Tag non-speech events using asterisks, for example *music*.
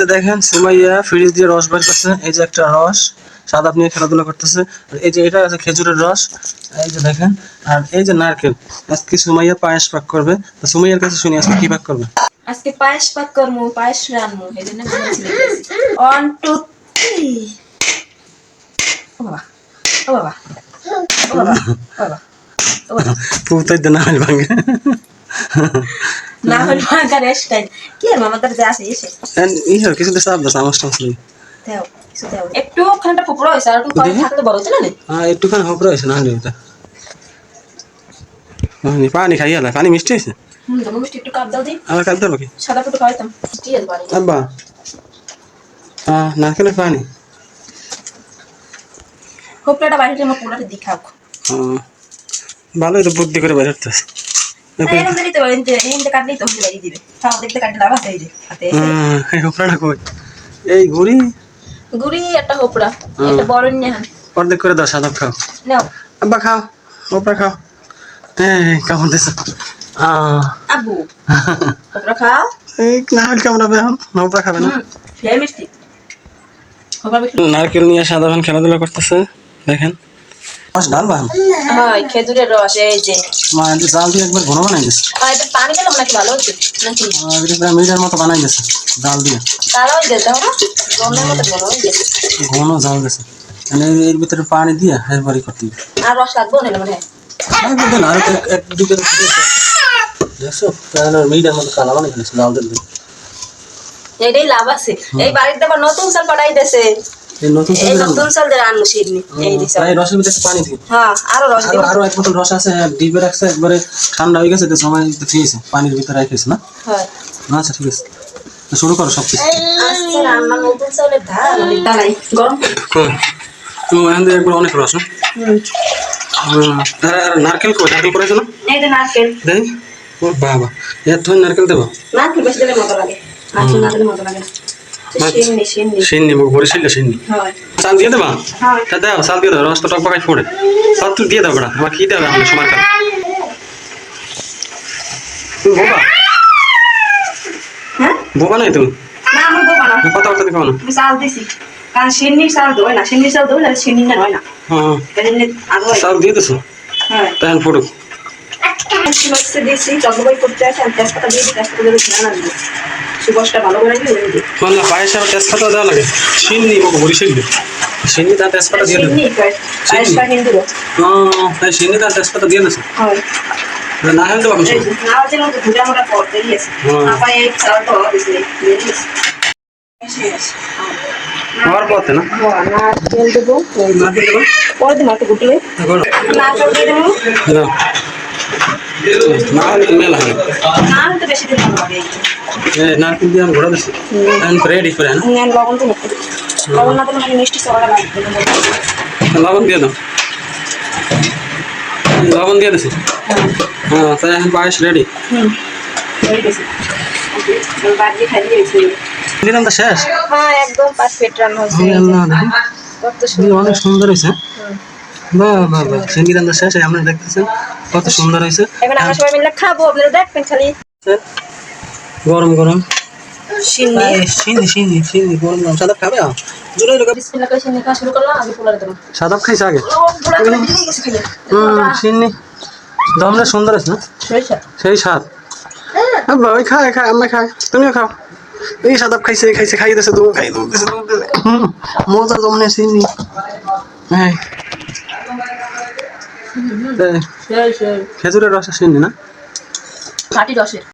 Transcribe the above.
যে দেখেন সুমাইয়া ফ্রিজ দিয়ে রস বের করছে। এই যে একটা রস সাদাপ নিয়ে খেলাধুলা করতেছে। এই যে এটা আছে খেজুরের রস। এই যে দেখেন আর এই যে নারকেল। আজকে সুমাইয়া পায়েস পাক করবে। তো সুমাইয়ার কাছে শুনি আজকে কি পাক করবে? আজকে পায়েস পাক করমু পায়েস রানমু এই জন্য বলেছি। ওয়ান টু থ্রি ও বাবা ও বাবা ও বাবা ও বাবা। ও বাবা পুতাই ভাঙে। না হলে কি আর মামা তার যা আছে এসে। ই হয় কিছু তো সাপ দাস আমার স্টান্স নেই। দেও কিছু দেও। একটু খানটা পুকুর হয়েছে আর একটু কম দেখি। বড় হচ্ছে না নে? হ্যাঁ একটুখানি হোক রয়েছে না হলে ওটা। পানি খাই আলা পানি মিষ্টি হয়েছে? হুম তো মিষ্টি একটু কাপ দাও দি। আবার কাঁদতে হবে কি? সাদা ফুটু খাইতাম মিষ্টি আছে বাড়ি আব্বা। হ্যাঁ নারকেলের পানি। হোপলাটা বাড়িতে আমার পুরাটা দি খাও। হুম। ভালোই তো বুদ্ধি করে যে এই হয়ে খাও এই যে। হাতে এই হোপড়াটা কই? এই ঘুরি গুড়ি একটা হোপড়া হুম। বড় নিয়ে অর্ধেক করে দাও সাদা খাও। নাও। আব্বা খাও হোপড়া খাও। এই কেমন দিছ? আবু *laughs* হোপড়া খাও। এই না কেমন হবে হোপড়া খাবে না? নারকেল নিয়ে সাদা ভান খেলাধুলা করতেছে দেখেন। রস ডালবা হয় খেজুরের রস এই যে। মা এটি জাল দিয়ে একবার ঘন বানাই গেছে আর এটা পানি দিলাম নাকি? ভালো হচ্ছে নাকি এটি প্রায় মিটার মতো বানাই গেছে জাল দিয়ে। কালো হয়ে গেছে না মতো ঘন হয়ে গেছে। ঘন জাল গেছে মানে এর ভিতরে পানি দিয়ে এরবারই করতে আর রস লাগবে না মনে হয়? আর না, আর এক- এক দুটো দেখছ? মিটার মতো কালা বানাই গেছে জাল দিয়ে। এটাই লাভ আছে। এই বাড়িতে আবার নতুন চাল পাঠাই দেছে এই নতুন চাল নতুন চাল দিয়ে আনলো সিডনি এই দিছে। প্রায় রসের একটু পানি হ্যাঁ আরও রস আরও দিব আরও এক বোতল রস আছে ডিপে রাখছে একবারে ঠান্ডা হয়ে গেছে তো সময় তো খেয়েছে পানির ভিতরে রেখেছে না? হয়। আচ্ছা ঠিক আছে। শুরু করো সব কিছু। আজকে রান্না নতুন চালের ধান দাঁড়াই গরম। তো এখান থেকে একবার অনেক রস হ্যাঁ? নারকেল নারকেল করেছ না? এই যে নারকেল। দেখ। ও বাবা এত নারকেল দেবো। নারকেল বেশি দিলে মজা লাগে। নারকেল মজা লাগে। না আচ্ছা। সিন্নি। সিন্নি সিন্নি সিন্নি। চাল দিয়ে দেবা? হ্যাঁ। তা দাও চাল দিয়ে দাও রস তো টক পাকাই ফোড়ে সব তুই দিয়ে দাও বড়া আমার খেতে হবে আমাদের সময় কাল তুমি বোবা? হ্যাঁ? বোবা নাই তুমি? আমি দেবো কথা কথা দেখো না? চাল দিছি। কারণ সিন্নির চাল দেবো না সিন্নির চাল দেবো না সিন্নি না। হয়। না হ্যাঁ হয়। চাল দিয়ে দিছো? হ্যাঁ। তাই ফোড়ুক দিয়েছি করতে তেজপাতা দিয়ে তেজপাতা দেবে সুবাসটা ভালো করে দিই মানে পায়েসে আবার তেজপাতা দেওয়া লাগে। সিন্নি বোকা বরিশাল সিন্নি। তার তেজপাতা দিয়ে দেবে। পায়েসটা কিন্তু হ্যাঁ তাই সিন্নি তার তেজপাতা দিয়ে দিছো না হলে দেবো না মোটা এই চালটা দিয়ে পথে দেবো। দেবো? পরে গুটিয়ে। দিয়ে দেবো। নারকেল দিয়ে আমি ঘোরা দিচ্ছি এখন রেডি করে না আমি লবণ দিয়ে দাও লবণ দিয়ে দিছি হ্যাঁ তাই এখন পায়েস রেডি দিলাম তো শেষ হ্যাঁ একদম পারফেক্ট রান্না হয়েছে অনেক সুন্দর হয়েছে। বাহ বাহ রান্না শেষ এই আপনারা দেখতেছেন কত সুন্দর হয়েছে। এখন আমরা সবাই মিলে খাব আপনারা দেখবেন খালি। গরম গরম। সিন্নি সিন্দি সিন্দি সিন্দি গরম গরম। সাদাব খাবে? জুলাই লোক বিসমিল্লাহ করে সিন্নি খাওয়া শুরু করলাম আগে পোলারে খাইছে আগে? হুম সিন্নি দমটা সুন্দর আছে না? সেই স্বাদ। আব্বা খায় খায় আমরা খায়। তুমিও খাও। এই সাদাব খাইছে খাইছে খাই দিছে তুমি খাই দিছে মজা জমনে সিন্নি হ্যাঁ খেজুরের রস আসেনি না? খাটি রসের।